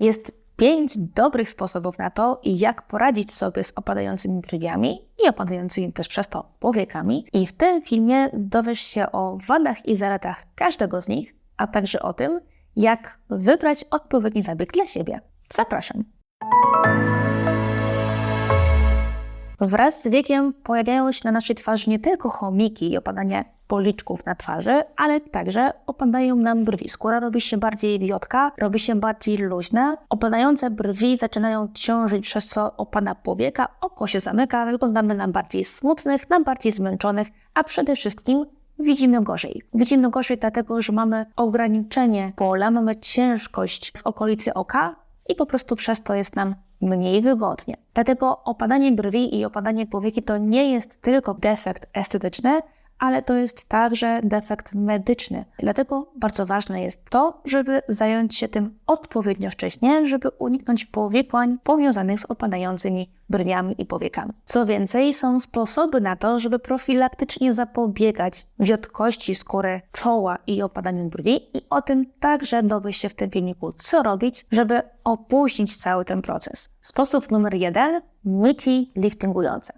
Jest pięć dobrych sposobów na to, jak poradzić sobie z opadającymi brwiami i opadającymi też przez to powiekami. I w tym filmie dowiesz się o wadach i zaletach każdego z nich, a także o tym, jak wybrać odpowiedni zabieg dla siebie. Zapraszam. Wraz z wiekiem pojawiają się na naszej twarzy nie tylko chomiki i opadanie policzków na twarzy, ale także opadają nam brwi. Skóra robi się bardziej wiotka, robi się bardziej luźna. Opadające brwi zaczynają ciążyć, przez co opada powieka, oko się zamyka, wyglądamy na bardziej smutnych, na bardziej zmęczonych, a przede wszystkim widzimy gorzej. Widzimy gorzej dlatego, że mamy ograniczenie pola, mamy ciężkość w okolicy oka i po prostu przez to jest nam mniej wygodnie. Dlatego opadanie brwi i opadanie powieki to nie jest tylko defekt estetyczny, ale to jest także defekt medyczny. Dlatego bardzo ważne jest to, żeby zająć się tym odpowiednio wcześnie, żeby uniknąć powikłań powiązanych z opadającymi brwiami i powiekami. Co więcej, są sposoby na to, żeby profilaktycznie zapobiegać wiotkości skóry czoła i opadaniu brwi i o tym także dowiesz się w tym filmiku, co robić, żeby opóźnić cały ten proces. Sposób numer jeden, nici liftingujące.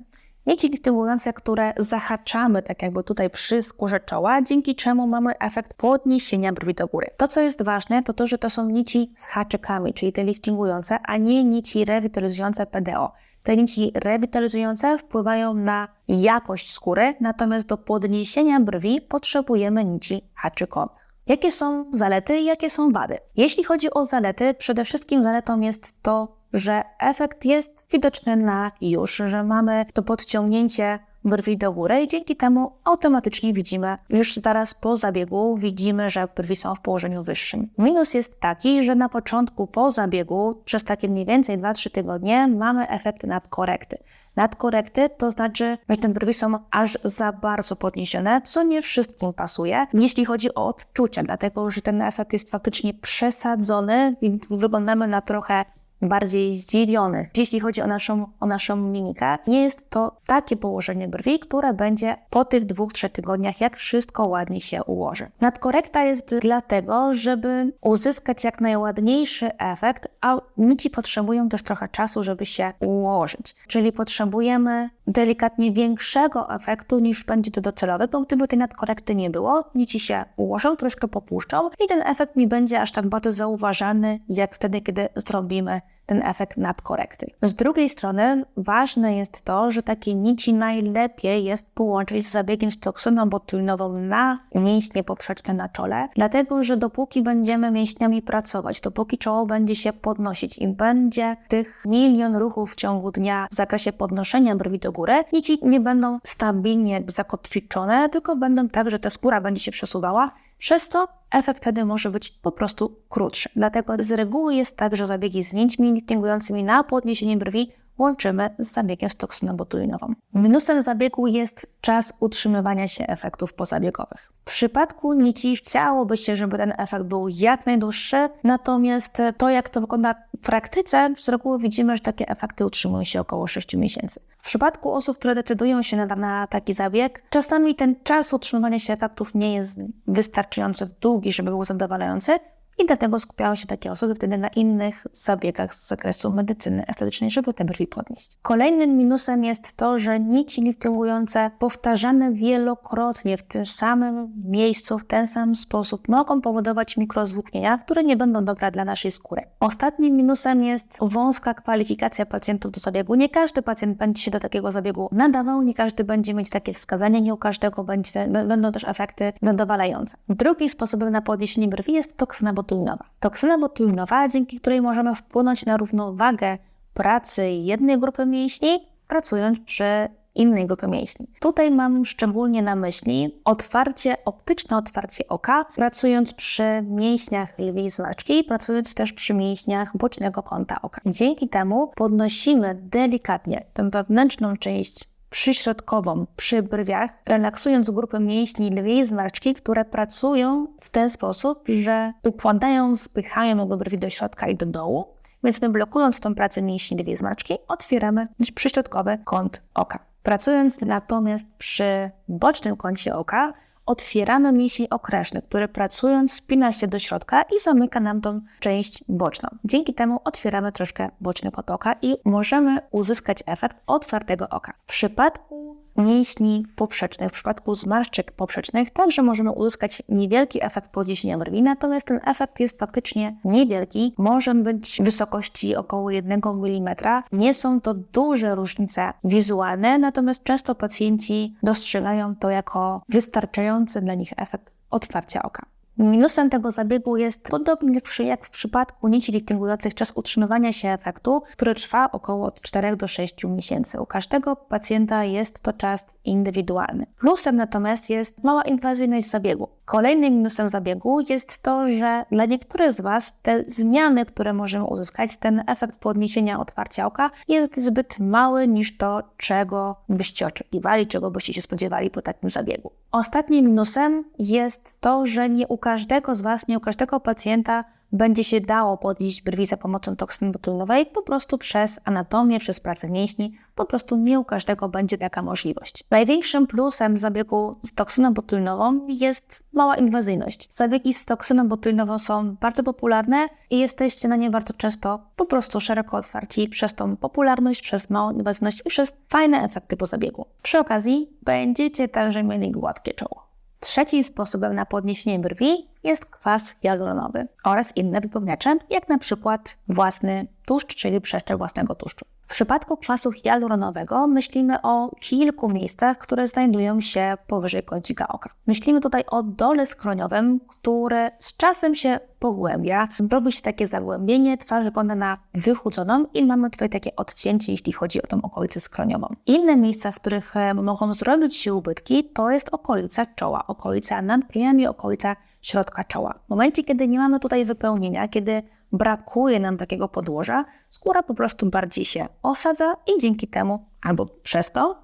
Nici liftingujące, które zahaczamy tak jakby tutaj przy skórze czoła, dzięki czemu mamy efekt podniesienia brwi do góry. To, co jest ważne, to to, że to są nici z haczykami, czyli te liftingujące, a nie nici rewitalizujące PDO. Te nici rewitalizujące wpływają na jakość skóry, natomiast do podniesienia brwi potrzebujemy nici haczykowych. Jakie są zalety i jakie są wady? Jeśli chodzi o zalety, przede wszystkim zaletą jest to, że efekt jest widoczny na już, że mamy to podciągnięcie brwi do góry i dzięki temu automatycznie widzimy, już zaraz po zabiegu widzimy, że brwi są w położeniu wyższym. Minus jest taki, że na początku po zabiegu, przez takie mniej więcej 2-3 tygodnie, mamy efekt nadkorekty. Nadkorekty to znaczy, że te brwi są aż za bardzo podniesione, co nie wszystkim pasuje, jeśli chodzi o odczucia, dlatego że ten efekt jest faktycznie przesadzony i wyglądamy na trochę bardziej zdziwionych. Jeśli chodzi o naszą, o naszą mimikę, nie jest to takie położenie brwi, które będzie po tych dwóch, trzech tygodniach, jak wszystko ładnie się ułoży. Nadkorekta jest dlatego, żeby uzyskać jak najładniejszy efekt, a nici potrzebują też trochę czasu, żeby się ułożyć. Czyli potrzebujemy delikatnie większego efektu niż będzie to docelowy, bo gdyby tej nadkorekty nie było, nici się ułożą, troszkę popuszczą i ten efekt nie będzie aż tak bardzo zauważany, jak wtedy, kiedy zrobimy ten efekt nadkorekty. Z drugiej strony ważne jest to, że takie nici najlepiej jest połączyć z zabiegiem z toksyną botulinową na mięśnie poprzeczne na czole, dlatego że dopóki będziemy mięśniami pracować, dopóki czoło będzie się podnosić i będzie tych milion ruchów w ciągu dnia w zakresie podnoszenia brwi do góry, nici nie będą stabilnie zakotwiczone, tylko będą tak, że ta skóra będzie się przesuwała, przez co efekt wtedy może być po prostu krótszy. Dlatego z reguły jest tak, że zabiegi z nićmi liftingującymi na podniesienie brwi łączymy z zabiegiem z toksyną botulinową. Minusem zabiegu jest czas utrzymywania się efektów pozabiegowych. W przypadku nici chciałoby się, żeby ten efekt był jak najdłuższy, natomiast to, jak to wygląda w praktyce, z reguły widzimy, że takie efekty utrzymują się około 6 miesięcy. W przypadku osób, które decydują się na, na taki zabieg, czasami ten czas utrzymywania się efektów nie jest wystarczająco długi, żeby był zadowalający, i dlatego skupiały się takie osoby wtedy na innych zabiegach z zakresu medycyny estetycznej, żeby te brwi podnieść. Kolejnym minusem jest to, że nici liftingujące powtarzane wielokrotnie w tym samym miejscu, w ten sam sposób mogą powodować mikrozwłóknienia, które nie będą dobre dla naszej skóry. Ostatnim minusem jest wąska kwalifikacja pacjentów do zabiegu. Nie każdy pacjent będzie się do takiego zabiegu nadawał, nie każdy będzie mieć takie wskazanie, nie u każdego będzie, będą też efekty zadowalające. Drugim sposobem na podniesienie brwi jest toksyna botulinowa. Toksyna botulinowa, dzięki której możemy wpłynąć na równowagę pracy jednej grupy mięśni, pracując przy innej grupy mięśni. Tutaj mam szczególnie na myśli otwarcie, optyczne otwarcie oka, pracując przy mięśniach lwiej zmarczki, pracując też przy mięśniach bocznego kąta oka. Dzięki temu podnosimy delikatnie tę wewnętrzną część przyśrodkową przy brwiach, relaksując grupę mięśni lwiej zmarszczki, które pracują w ten sposób, że układają, spychają jakby brwi do środka i do dołu. Więc my blokując tą pracę mięśni lwiej zmarszczki, otwieramy przyśrodkowy kąt oka. Pracując natomiast przy bocznym kącie oka, otwieramy mięsień okrężny, który pracując spina się do środka i zamyka nam tą część boczną. Dzięki temu otwieramy troszkę boczny kąt oka i możemy uzyskać efekt otwartego oka. W przypadku mięśni poprzecznych, w przypadku zmarszczek poprzecznych także możemy uzyskać niewielki efekt podniesienia brwi, natomiast ten efekt jest faktycznie niewielki, może być w wysokości około 1 mm. Nie są to duże różnice wizualne, natomiast często pacjenci dostrzegają to jako wystarczający dla nich efekt otwarcia oka. Minusem tego zabiegu jest podobnie jak w przypadku nici liftingujących czas utrzymywania się efektu, który trwa około od 4 do 6 miesięcy. U każdego pacjenta jest to czas indywidualny. Plusem natomiast jest mała inwazyjność zabiegu. Kolejnym minusem zabiegu jest to, że dla niektórych z Was te zmiany, które możemy uzyskać, ten efekt podniesienia otwarcia oka jest zbyt mały niż to, czego byście oczekiwali, czego byście się spodziewali po takim zabiegu. Ostatnim minusem jest to, że nie u każdego z Was, nie u każdego pacjenta będzie się dało podnieść brwi za pomocą toksyny botulinowej po prostu przez anatomię, przez pracę mięśni. Po prostu nie u każdego będzie taka możliwość. Największym plusem zabiegu z toksyną botulinową jest mała inwazyjność. Zabiegi z toksyną botulinową są bardzo popularne i jesteście na nie bardzo często po prostu szeroko otwarci przez tą popularność, przez małą inwazyjność i przez fajne efekty po zabiegu. Przy okazji będziecie także mieli gładkie czoło. Trzecim sposobem na podniesienie brwi jest kwas hialuronowy oraz inne wypełniacze, jak na przykład własny tłuszcz, czyli przeszczep własnego tłuszczu. W przypadku kwasu hialuronowego myślimy o kilku miejscach, które znajdują się powyżej kącika oka. Myślimy tutaj o dole skroniowym, które z czasem się pogłębia. Robi się takie zagłębienie, twarz wygląda na wychudzoną i mamy tutaj takie odcięcie, jeśli chodzi o tą okolicę skroniową. Inne miejsca, w których e, mogą zrobić się ubytki, to jest okolica czoła, okolica nadbryjami, okolica środka czoła. W momencie, kiedy nie mamy tutaj wypełnienia, kiedy brakuje nam takiego podłoża, skóra po prostu bardziej się osadza i dzięki temu albo przez to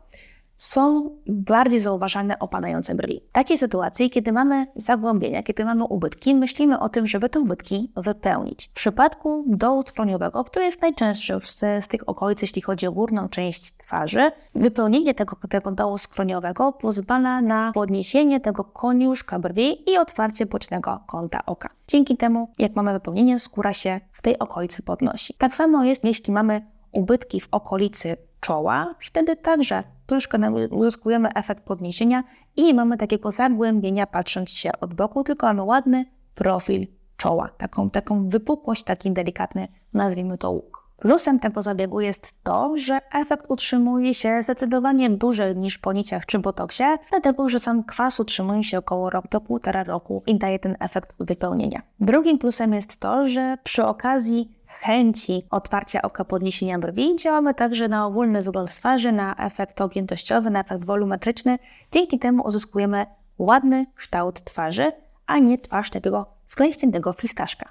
są bardziej zauważalne opadające brwi. W takiej sytuacji, kiedy mamy zagłębienia, kiedy mamy ubytki, myślimy o tym, żeby te ubytki wypełnić. W przypadku dołu skroniowego, który jest najczęstszy z, z tych okolic, jeśli chodzi o górną część twarzy, wypełnienie tego, tego dołu skroniowego pozwala na podniesienie tego koniuszka brwi i otwarcie bocznego kąta oka. Dzięki temu, jak mamy wypełnienie, skóra się w tej okolicy podnosi. Tak samo jest, jeśli mamy ubytki w okolicy czoła, wtedy także troszkę uzyskujemy efekt podniesienia i nie mamy takiego zagłębienia patrząc się od boku, tylko mamy ładny profil czoła, taką, taką wypukłość, taki delikatny, nazwijmy to łuk. Plusem tego zabiegu jest to, że efekt utrzymuje się zdecydowanie dłużej niż po niciach czy botoksie, dlatego że sam kwas utrzymuje się około rok do półtora roku i daje ten efekt wypełnienia. Drugim plusem jest to, że przy okazji chęci otwarcia oka, podniesienia brwi, działamy także na ogólny wygląd twarzy, na efekt objętościowy, na efekt wolumetryczny. Dzięki temu uzyskujemy ładny kształt twarzy, a nie twarz takiego wklęśniętego fistaszka.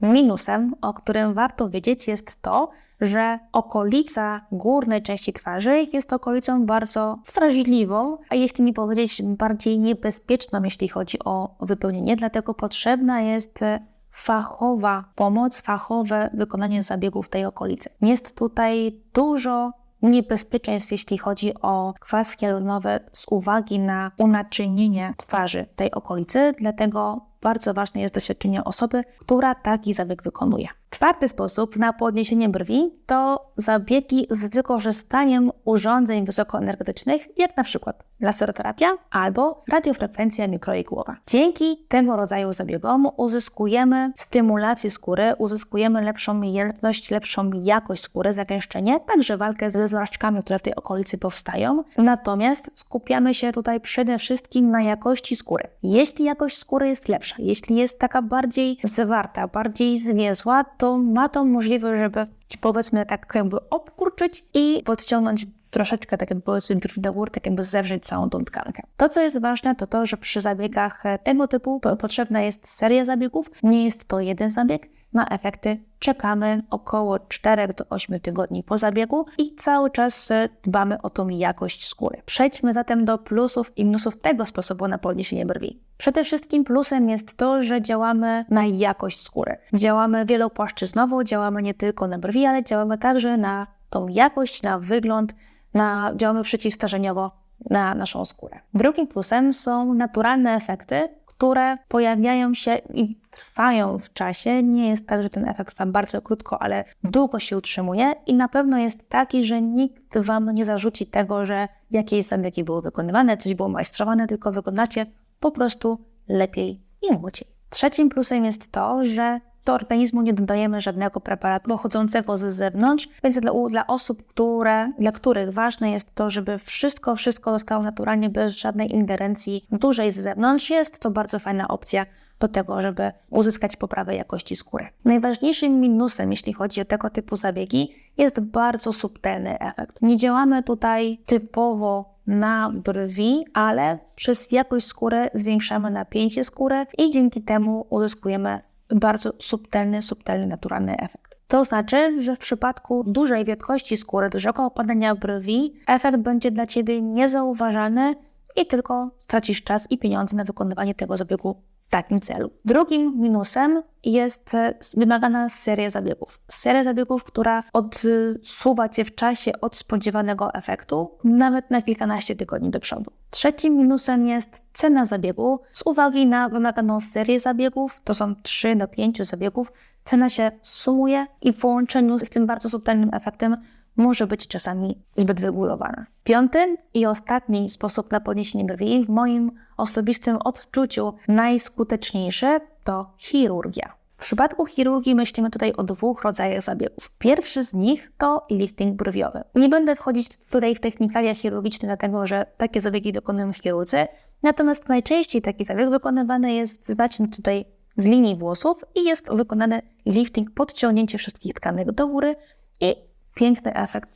Minusem, o którym warto wiedzieć, jest to, że okolica górnej części twarzy jest okolicą bardzo wrażliwą, a jeśli nie powiedzieć bardziej niebezpieczną, jeśli chodzi o wypełnienie, dlatego potrzebna jest fachowa pomoc, fachowe wykonanie zabiegów w tej okolicy. Jest tutaj dużo niebezpieczeństw, jeśli chodzi o kwas hialuronowy z uwagi na unaczynienie twarzy tej okolicy, dlatego bardzo ważne jest doświadczenie osoby, która taki zabieg wykonuje. Czwarty sposób na podniesienie brwi to zabiegi z wykorzystaniem urządzeń wysokoenergetycznych, jak na przykład laseroterapia albo radiofrekwencja mikroigłowa. Dzięki tego rodzaju zabiegom uzyskujemy stymulację skóry, uzyskujemy lepszą jędrność, lepszą jakość skóry, zagęszczenie, także walkę ze zmarszczkami, które w tej okolicy powstają. Natomiast skupiamy się tutaj przede wszystkim na jakości skóry. Jeśli jakość skóry jest lepsza, jeśli jest taka bardziej zwarta, bardziej zwięzła, to ma to możliwość, żeby powiedzmy tak jakby obkurczyć i podciągnąć troszeczkę, tak jakby powiedzmy do góry, tak jakby zewrzeć całą tą tkankę. To, co jest ważne, to to, że przy zabiegach tego typu potrzebna jest seria zabiegów. Nie jest to jeden zabieg. Na efekty czekamy około 4 do 8 tygodni po zabiegu i cały czas e, dbamy o tą jakość skóry. Przejdźmy zatem do plusów i minusów tego sposobu na podniesienie brwi. Przede wszystkim plusem jest to, że działamy na jakość skóry. Działamy wielopłaszczyznowo, działamy nie tylko na brwi, ale działamy także na tą jakość, na wygląd, na, działamy przeciwstarzeniowo na naszą skórę. Drugim plusem są naturalne efekty, które pojawiają się i trwają w czasie. Nie jest tak, że ten efekt trwa bardzo krótko, ale długo się utrzymuje i na pewno jest taki, że nikt Wam nie zarzuci tego, że jakieś zabiegi były wykonywane, coś było majstrowane, tylko wykonacie po prostu lepiej i młodziej. Trzecim plusem jest to, że do organizmu nie dodajemy żadnego preparatu pochodzącego z zewnątrz, więc dla, dla osób, które, dla których ważne jest to, żeby wszystko, wszystko zostało naturalnie, bez żadnej ingerencji dużej z zewnątrz, jest to bardzo fajna opcja do tego, żeby uzyskać poprawę jakości skóry. Najważniejszym minusem, jeśli chodzi o tego typu zabiegi, jest bardzo subtelny efekt. Nie działamy tutaj typowo na brwi, ale przez jakość skóry zwiększamy napięcie skóry i dzięki temu uzyskujemy bardzo subtelny, subtelny, naturalny efekt. To znaczy, że w przypadku dużej wielkości skóry, dużego opadania brwi, efekt będzie dla Ciebie niezauważalny i tylko stracisz czas i pieniądze na wykonywanie tego zabiegu takim celu. Drugim minusem jest e, wymagana seria zabiegów. Seria zabiegów, która odsuwa Cię w czasie od spodziewanego efektu, nawet na kilkanaście tygodni do przodu. Trzecim minusem jest cena zabiegu. Z uwagi na wymaganą serię zabiegów, to są 3 do 5 zabiegów, cena się sumuje i w połączeniu z tym bardzo subtelnym efektem może być czasami zbyt wygórowana. Piąty i ostatni sposób na podniesienie brwi, w moim osobistym odczuciu najskuteczniejszy, to chirurgia. W przypadku chirurgii myślimy tutaj o dwóch rodzajach zabiegów. Pierwszy z nich to lifting brwiowy. Nie będę wchodzić tutaj w technikalia chirurgiczne, dlatego że takie zabiegi dokonują chirurdzy, natomiast najczęściej taki zabieg wykonywany jest znacznie tutaj z linii włosów i jest wykonany lifting, podciągnięcie wszystkich tkanek do góry i piękny efekt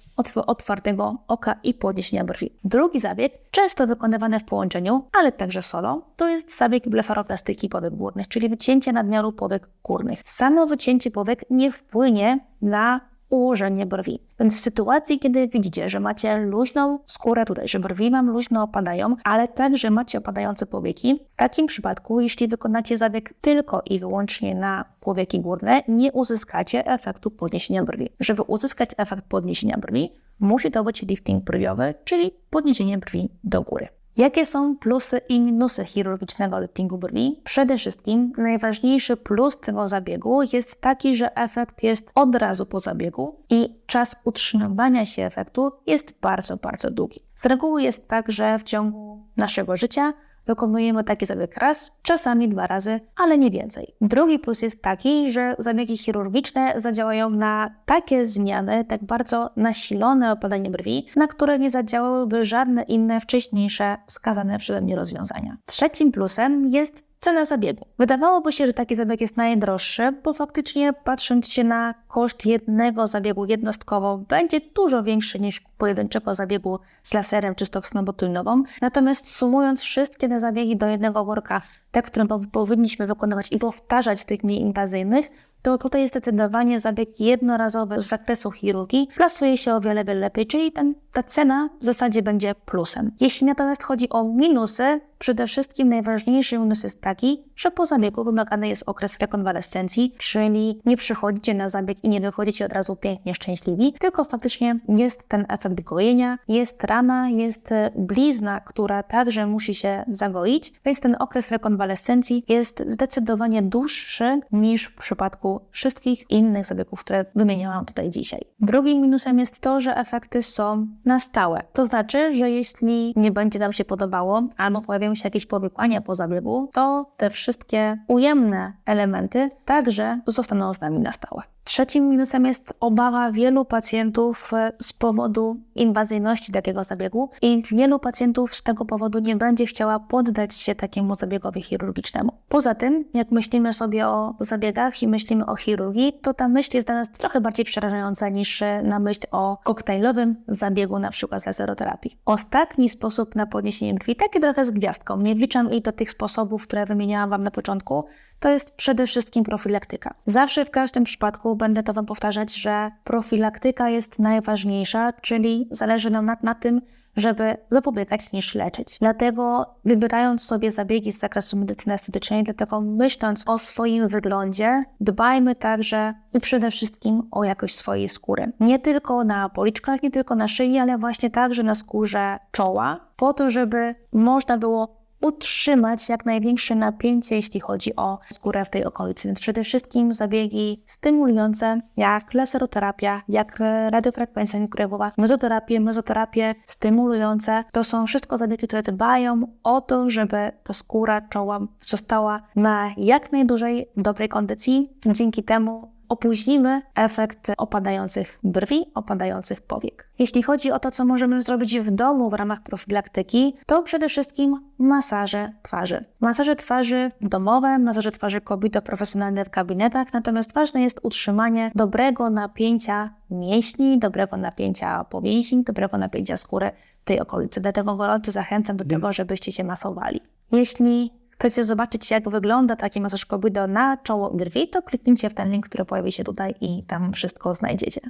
otwartego oka i podniesienia brwi. Drugi zabieg, często wykonywany w połączeniu, ale także solo, to jest zabieg blefaroplastyki powiek górnych, czyli wycięcie nadmiaru powiek górnych. Samo wycięcie powiek nie wpłynie na ułożenie brwi. Więc w sytuacji, kiedy widzicie, że macie luźną skórę tutaj, że brwi Wam luźno opadają, ale także macie opadające powieki, w takim przypadku, jeśli wykonacie zabieg tylko i wyłącznie na powieki górne, nie uzyskacie efektu podniesienia brwi. Żeby uzyskać efekt podniesienia brwi, musi to być lifting brwiowy, czyli podniesienie brwi do góry. Jakie są plusy i minusy chirurgicznego liftingu brwi? Przede wszystkim najważniejszy plus tego zabiegu jest taki, że efekt jest od razu po zabiegu i czas utrzymywania się efektu jest bardzo, bardzo długi. Z reguły jest tak, że w ciągu naszego życia wykonujemy taki zabieg raz, czasami dwa razy, ale nie więcej. Drugi plus jest taki, że zabiegi chirurgiczne zadziałają na takie zmiany, tak bardzo nasilone opadanie brwi, na które nie zadziałałyby żadne inne wcześniejsze wskazane przeze mnie rozwiązania. Trzecim plusem jest Cena zabiegu. Wydawałoby się, że taki zabieg jest najdroższy, bo faktycznie patrząc się na koszt jednego zabiegu jednostkowo, będzie dużo większy niż pojedynczego zabiegu z laserem czy stoksnobotulnową. Natomiast sumując wszystkie te zabiegi do jednego worka, te, które powinniśmy wykonywać i powtarzać z tych mniej inwazyjnych, to tutaj zdecydowanie zabieg jednorazowy z zakresu chirurgii plasuje się o wiele, wiele lepiej, czyli ten, ta cena w zasadzie będzie plusem. Jeśli natomiast chodzi o minusy, przede wszystkim najważniejszy minus jest taki, że po zabiegu wymagany jest okres rekonwalescencji, czyli nie przychodzicie na zabieg i nie wychodzicie od razu pięknie szczęśliwi, tylko faktycznie jest ten efekt gojenia, jest rana, jest blizna, która także musi się zagoić, więc ten okres rekonwalescencji jest zdecydowanie dłuższy niż w przypadku wszystkich innych zabiegów, które wymieniałam tutaj dzisiaj. Drugim minusem jest to, że efekty są na stałe. To znaczy, że jeśli nie będzie nam się podobało, albo pojawią się jakieś powikłania po zabiegu, to te wszystkie ujemne elementy także zostaną z nami na stałe. Trzecim minusem jest obawa wielu pacjentów e, z powodu inwazyjności takiego zabiegu i wielu pacjentów z tego powodu nie będzie chciała poddać się takiemu zabiegowi chirurgicznemu. Poza tym, jak myślimy sobie o zabiegach i myślimy o chirurgii, to ta myśl jest dla nas trochę bardziej przerażająca niż e, na myśl o koktajlowym zabiegu, na przykład z laseroterapii. Ostatni sposób na podniesienie brwi, taki trochę z gwiazdką, nie wliczam i do tych sposobów, które wymieniałam Wam na początku, to jest przede wszystkim profilaktyka. Zawsze w każdym przypadku będę to Wam powtarzać, że profilaktyka jest najważniejsza, czyli zależy nam na, na tym, żeby zapobiegać niż leczyć. Dlatego wybierając sobie zabiegi z zakresu medycyny estetycznej, dlatego myśląc o swoim wyglądzie, dbajmy także i przede wszystkim o jakość swojej skóry. Nie tylko na policzkach, nie tylko na szyi, ale właśnie także na skórze czoła, po to, żeby można było utrzymać jak największe napięcie, jeśli chodzi o skórę w tej okolicy. Więc przede wszystkim zabiegi stymulujące, jak laseroterapia, jak radiofrekwencja mikrowewowa, mezoterapię, mezoterapię stymulujące. To są wszystko zabiegi, które dbają o to, żeby ta skóra czoła została na jak najdłużej dobrej kondycji. Dzięki temu opóźnimy efekt opadających brwi, opadających powiek. Jeśli chodzi o to, co możemy zrobić w domu w ramach profilaktyki, to przede wszystkim masaże twarzy. Masaże twarzy domowe, masaże twarzy kobiety profesjonalne w gabinetach, natomiast ważne jest utrzymanie dobrego napięcia mięśni, dobrego napięcia powięzi, dobrego napięcia skóry w tej okolicy. Dlatego gorąco zachęcam do tego, żebyście się masowali. Jeśli chcecie zobaczyć, jak wygląda taki masaż kobido na czoło i brwi, to kliknijcie w ten link, który pojawi się tutaj i tam wszystko znajdziecie.